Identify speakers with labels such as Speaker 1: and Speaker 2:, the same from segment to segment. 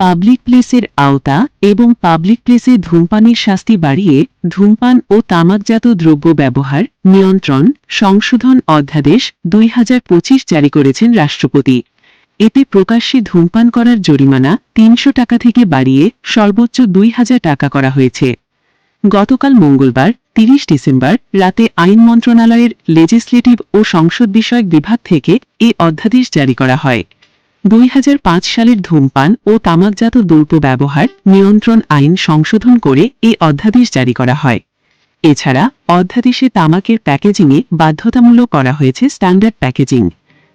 Speaker 1: Public প্লেসের আওতা এবং পাবলিক প্লেসে ধূমপানের শাস্তি বাড়িয়ে ধূমপান ও তামাকজাত দ্রব্য ব্যবহার, নিয়ন্ত্রণ, সংশোধন অধ্যাদেশ দুই হাজার পঁচিশ জারি করেছেন রাষ্ট্রপতি। এতে প্রকাশ্যে ধূমপান করার জরিমানা তিনশো টাকা থেকে বাড়িয়ে সর্বোচ্চ দুই হাজার টাকা করা হয়েছে। গতকাল মঙ্গলবার, তিরিশ ডিসেম্বর, রাতে আইন মন্ত্রণালয়ের লেজিসলেটিভ ও সংসদ বিষয়ক বিভাগ থেকে এ অধ্যাদেশ জারি করা হয়। দুই হাজার পাঁচ সালের ধূমপান ও তামাকজাত দ্রব্য ব্যবহার নিয়ন্ত্রণ আইন সংশোধন করে এই অধ্যাদেশ জারি করা হয়। এছাড়া অধ্যাদেশে তামাকের প্যাকেজিংয়ে বাধ্যতামূলক করা হয়েছে স্ট্যান্ডার্ড প্যাকেজিং।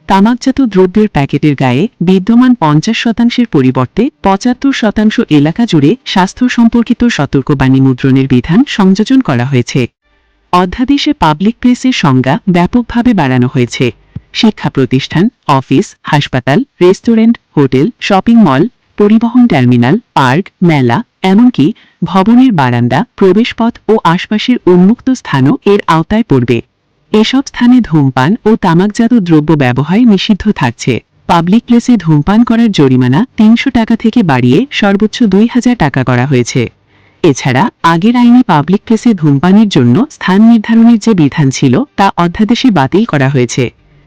Speaker 1: তামাকজাত দ্রব্যের প্যাকেটের গায়ে বিদ্যমান পঞ্চাশ শতাংশের পরিবর্তে পঁচাত্তর শতাংশ এলাকা জুড়ে স্বাস্থ্য সম্পর্কিত সতর্কবাণী মুদ্রণের বিধান সংযোজন করা হয়েছে। অধ্যাদেশে পাবলিক প্লেসের সংজ্ঞা ব্যাপকভাবে বাড়ানো হয়েছে। শিক্ষা প্রতিষ্ঠান, অফিস, হাসপাতাল, রেস্টুরেন্ট, হোটেল, শপিং মল, পরিবহন টার্মিনাল, পার্ক, মেলা, এমনকি ভবনের বারান্দা, প্রবেশপথ ও আশপাশের উন্মুক্ত স্থানও এর আওতায় পড়বে। এসব স্থানে ধূমপান ও তামাকজাত দ্রব্য ব্যবহার নিষিদ্ধ থাকছে। পাবলিক প্লেসে ধূমপান করার জরিমানা তিনশো টাকা থেকে বাড়িয়ে সর্বোচ্চ দুই হাজার টাকা করা হয়েছে। এছাড়া আগের আইনে পাবলিক প্লেসে ধূমপানের জন্য স্থান নির্ধারণের যে বিধান ছিল তা অধ্যাদেশে বাতিল করা হয়েছে।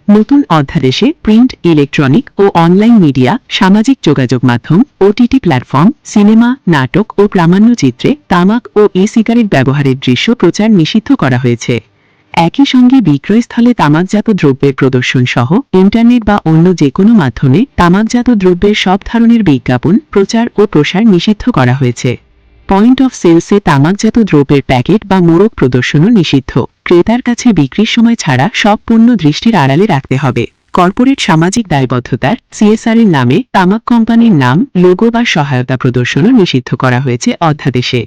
Speaker 1: নতুন অধ্যাদেশে প্রিন্ট, ইলেকট্রনিক ও অনলাইন মিডিয়া, সামাজিক যোগাযোগ মাধ্যম, ওটিটি প্ল্যাটফর্ম, সিনেমা, নাটক ও প্রামাণ্যচিত্রে তামাক ও ই সিগারেট ব্যবহারের দৃশ্য প্রচার নিষিদ্ধ করা হয়েছে। একই সঙ্গে বিক্রয়স্থলে তামাকজাত দ্রব্যের প্রদর্শন সহ ইন্টারনেট বা অন্য যে কোনো মাধ্যমে তামাকজাত দ্রব্যের সব ধরনের বিজ্ঞাপন, প্রচার ও প্রসার নিষিদ্ধ করা হয়েছে। পয়েন্ট অফ সেলসে তামাকজাত দ্রব্যের প্যাকেট বা মোড়ক প্রদর্শনও নিষিদ্ধ। ক্রেতার কাছে বিক্রির সময় ছাড়া সব পণ্য দৃষ্টির আড়ালে রাখতে হবে। কর্পোরেট সামাজিক দায়বদ্ধতার সিএসআর এর নামে তামাক কোম্পানির নাম, লোগো বা সহায়তা প্রদর্শনও নিষিদ্ধ করা হয়েছে অধ্যাদেশে।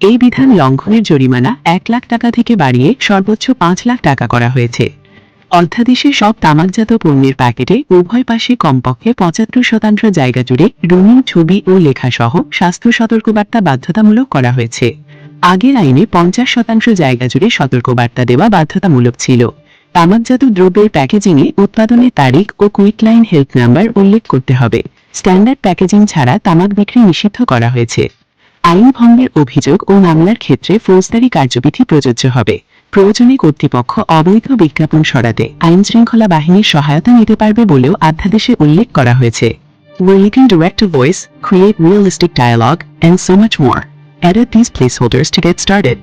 Speaker 1: এই বিধান লঙ্ঘনের জরিমানা এক লাখ টাকা থেকে বাড়িয়ে সর্বোচ্চ পাঁচ লাখ টাকা করা হয়েছে। অধ্যাদেশে সব তামাকজাত পণ্যের প্যাকেটে উভয় পাশে কমপক্ষে পঁচাত্তর শতাংশ জায়গা জুড়ে রঙিন ছবি ও লেখা সহ স্বাস্থ্য সতর্কবার্তা বাধ্যতামূলক করা হয়েছে। আগের আইনে পঞ্চাশ শতাংশ জায়গা জুড়ে সতর্কবার্তা দেওয়া বাধ্যতামূলক ছিল। তামাকজাত দ্রব্যের প্যাকেজিংয়ে উৎপাদনের তারিখ ও কুইক লাইন হেল্প নাম্বার উল্লেখ করতে হবে। স্ট্যান্ডার্ড প্যাকেজিং ছাড়া তামাক বিক্রি নিষিদ্ধ করা হয়েছে। আইন ভঙ্গের অভিযোগ ও মামলার ক্ষেত্রে ফৌজদারি কার্যবিধি প্রযোজ্য হবে। প্রয়োজনে কর্তৃপক্ষ অবৈধ বিজ্ঞাপন সরাতে আইন শৃঙ্খলা বাহিনীর সহায়তা নিতে পারবে বলেও অধ্যাদেশে উল্লেখ করা হয়েছে। Where you can direct a voice, create realistic dialogue, and so much more. Edit these placeholders to get started.